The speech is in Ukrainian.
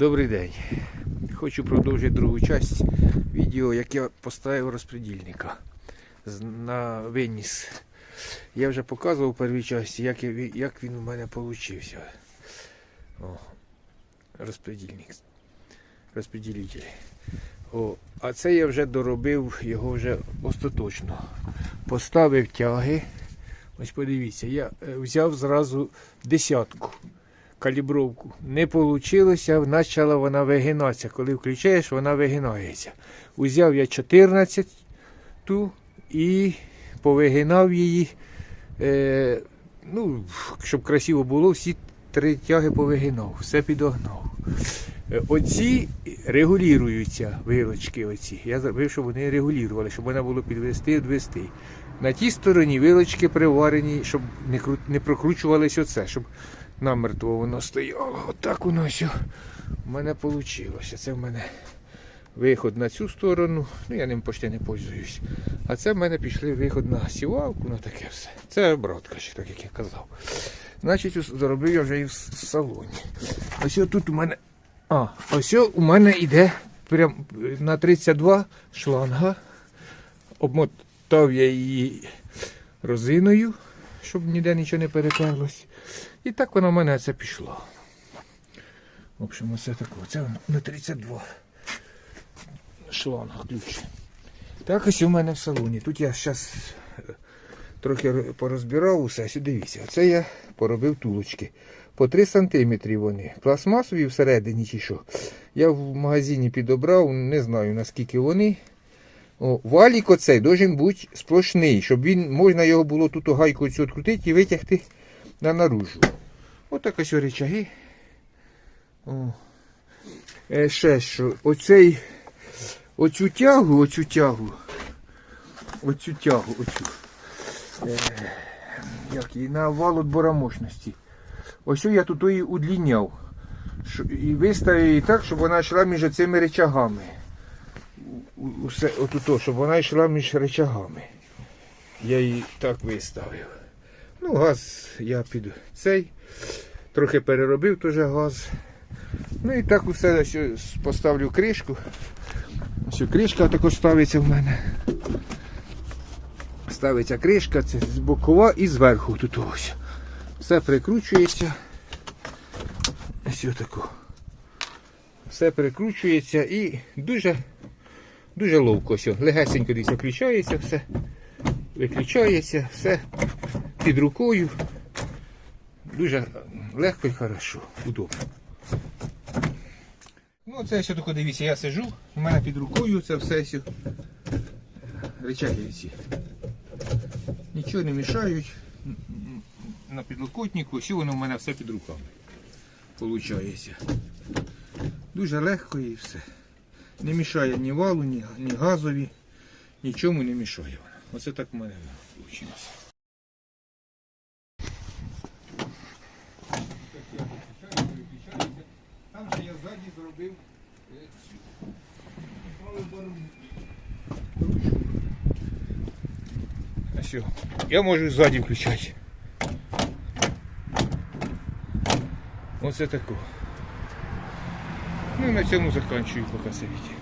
Добрий день. Хочу продовжити другу часть відео, як я поставив розпредільника на виніс. Я вже показував у першій часті, як, я, як він у мене вийшов. Розпредільник. Розпреділитель. О, а це я вже доробив його вже остаточно. Поставив тяги. Ось подивіться, я е, взяв зразу десятку калібровку. Не вийшло, почала вона вигинатися. Коли включаєш, вона вигинається. Узяв я 14 ту і повигинав її. Е, ну, щоб красиво було, всі три тяги повигинав, все підогнав. Е, Оці регулюються вилочки. Оці. Я зробив, щоб вони регулювали, щоб вона було підвести, відвести. На тій стороні вилочки приварені, щоб не, кру- не прокручувалось оце, щоб намертво воно стояло. Отак воно все в мене вийшло. Це в мене виход на цю сторону. Ну, я ним почти не пользуюсь. А це в мене пішли виход на сівалку, на таке все. Це обратка ще, так як я казав. Значить, зробив я вже і в салоні. Ось тут у мене. А, ось у мене йде прям на 32 шланга. Обмотав я її розиною, щоб ніде нічого не переперлось. І так воно в мене це пішло. В общем, оце таке. Це на 32 шланга ключ. Так ось у мене в салоні. Тут я зараз трохи порозбирав усе. Дивіться. Це я поробив тулочки. По 3 см вони. Пластмасові всередині чи що. Я в магазині підобрав, не знаю наскільки вони. Валік оцей должен бути сплошний, щоб він можна його було тут гайку цю відкрутити і витягти на наружу. Отак ось речаги. О. Е, ще що, оцей, оцю тягу, оцю тягу, оцю тягу, оцю. Е, як її, на вал отбора мощності. Ось я тут її удліняв. І виставив її так, щоб вона йшла між цими речагами. Усе, отуто, щоб вона йшла між речагами. Я її так виставив. Ну, газ я під цей. Трохи переробив теж газ. Ну і так усе поставлю кришку. Ось кришка також ставиться в мене. Ставиться кришка, це з бокова і зверху тут ось. Все прикручується. Ось отако. Все прикручується і дуже, дуже ловко. Ось, легесенько десь включається все. Виключається, все під рукою. Дуже легко і хорошо, удобно. Ну, це ще тако дивіться, я сижу, у мене під рукою це все сю. Речаги ці. Нічого не мішають. На підлокотнику, все воно в мене все під руками. Получається. Дуже легко і все. Не мішає ні валу, ні, ні газові, нічому не мішає вона. Оце так в мене вийшло. Там ще я ззаді зробив е. А що? Я можу ззаді включати. Оце тако. Ну і на цьому заканчую пока відео.